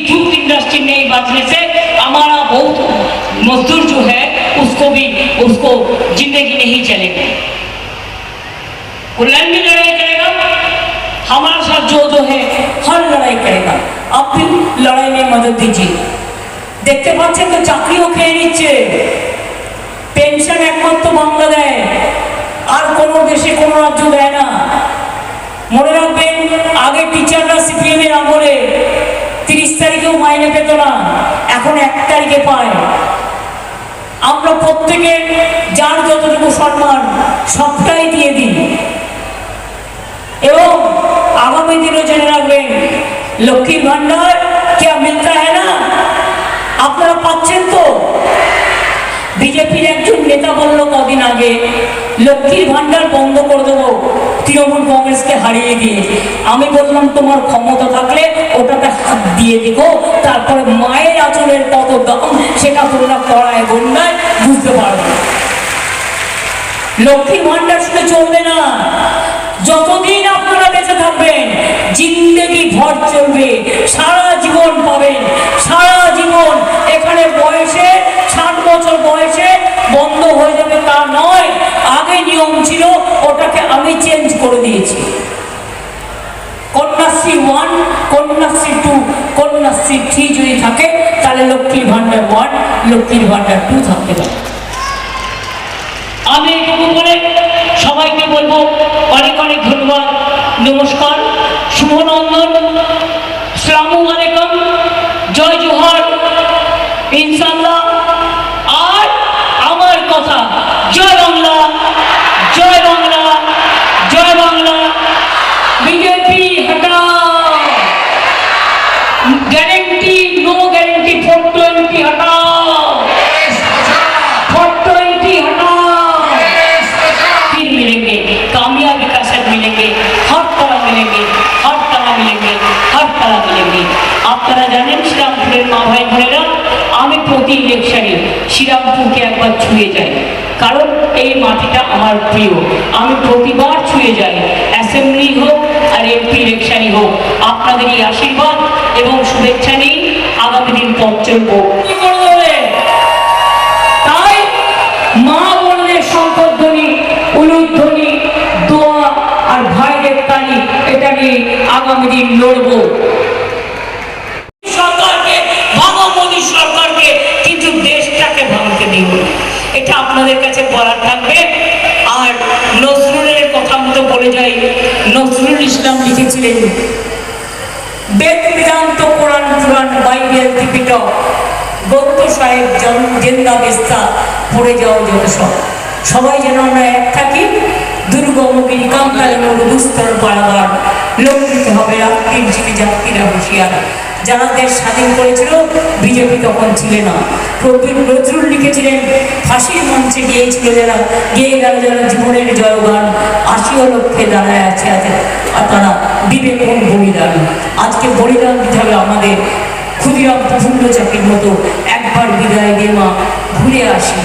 Jute industry में बचने से हमारा बहुत मजदूर जो है उसको भी उसको जिंदगी नहीं चलेगी कुल्लैन भी लड़ाई करेगा हमारे साथ जो जो है हर लड़ाई करेगा आप भी लड़ाई में मदद दीजिए দেখতে পাচ্ছেন তো চাকরিও খেয়ে নিচ্ছে পেনশন একমাত্র বাংলা দেয় আর কোনো দেশে কোনো রাজ্য দেয় না মনে রাখবেন মাইনে পেত না। এখন এক তারিখে পায়। আমরা প্রত্যেকে যার যতটুকু সম্মান, সবটাই দিয়ে দিই। এবং আগামী দিনও জেনে রাখবেন লক্ষ্মীর ভান্ডার কে মিলতা है না? আপনারা পাচ্ছেন তো? বিজেপির একজন নেতা বলল কদিন আগে লক্ষ্মীর ভান্ডার বন্ধ করে দেবো। তৃণমূল কংগ্রেসকে হারিয়ে দিয়ে আমি বললাম, তোমার ক্ষমতা থাকলে ওটাকে হাত দিয়ে দিবো। তারপরে মায়ের আচরণের কত দাম, সেটা তোমরা কড়ায় গন্ডায় বুঝতে পারবে। লক্ষ্মীর ভান্ডার ছিল, ওটাকে আমি চেঞ্জ করে দিয়েছি। Kanyashree one Kanyashree two Kanyashree three যদি থাকে, তাহলে লক্ষ্মীর ভান্ডার ওয়ান লক্ষ্মীর ভান্ডার টু থাকতে পারে। আমি এটুকু বলে সবাইকে বলব অনেক অনেক ধন্যবাদ, নমস্কার, শুভনন্দন সালামু আলাইকুম জয় জোহার ইনশাল্লাহ আর আমার কথা জয় বাংলা জয় বাংলা জয় বাংলা বিজেপি হটাও guarantee no guarantee four twenty হটাও फोर ट्वेंटी हटाओ फिर मिलेंगे कामयाबी का साथ मिलेंगे हर तरह मिलेंगे हर तरह मिलेंगे हर तरह मिलेंगे আপনারা জানেন শ্রীরামপুরের মা ভাই বোনেরা আমি প্রতি ইলেকশনে শ্রীরামপুরকে একবার ছুঁয়ে যাই কারণ এই মাটিটা আমার প্রিয় আমি প্রতিবার এমপি ইলেকশনই হোক, আপনাদের আশীর্বাদ এবং শুভেচ্ছা নিয়ে আগামী দিন পথ চলবো। এটা নিয়ে আগামী দিন লড়বো। সরকারকে ভাঙো মোদী সরকারকে, কিন্তু দেশটাকে ভাঙতে দিব এটা আপনাদের কাছে বলার থাকবে আর নজরুলের কথা মতো বলে যাই নজরুল ইসলাম লিখেছিলেন, বেদ বেদান্ত কোরআন কোরআন বাইবেল ত্রিপিটক গৌত সাহেব জন, জেন্দা বেস্তা, পড়ে যাও যত সব। সবাই যেন আমরা এক থাকি দুর্গমগির কামকালে মোর দুস্তর পাড়াবার লঙ্ঘিত হবে রাত্রির জিকে যাত্রীরা হুঁশিয়ার। যারা দেশ স্বাধীন করেছিল, বিজেপি তখন ছিল না। প্রবীর নজরুল লিখেছিলেন, ফাঁসির মঞ্চে গিয়েছিল যারা, গিয়ে গেল যারা জীবনের জয়গান, আশিও লক্ষ্যে দাঁড়ায় আছে আছে। আর তারা বিবেকন বলিদান। আজকে বলিদান দিতে হবে আমাদের। ক্ষুদিরাম প্রফুল্ল চাকির মতো একবার বিদায় দিয়ে মা ঘুরে আসি।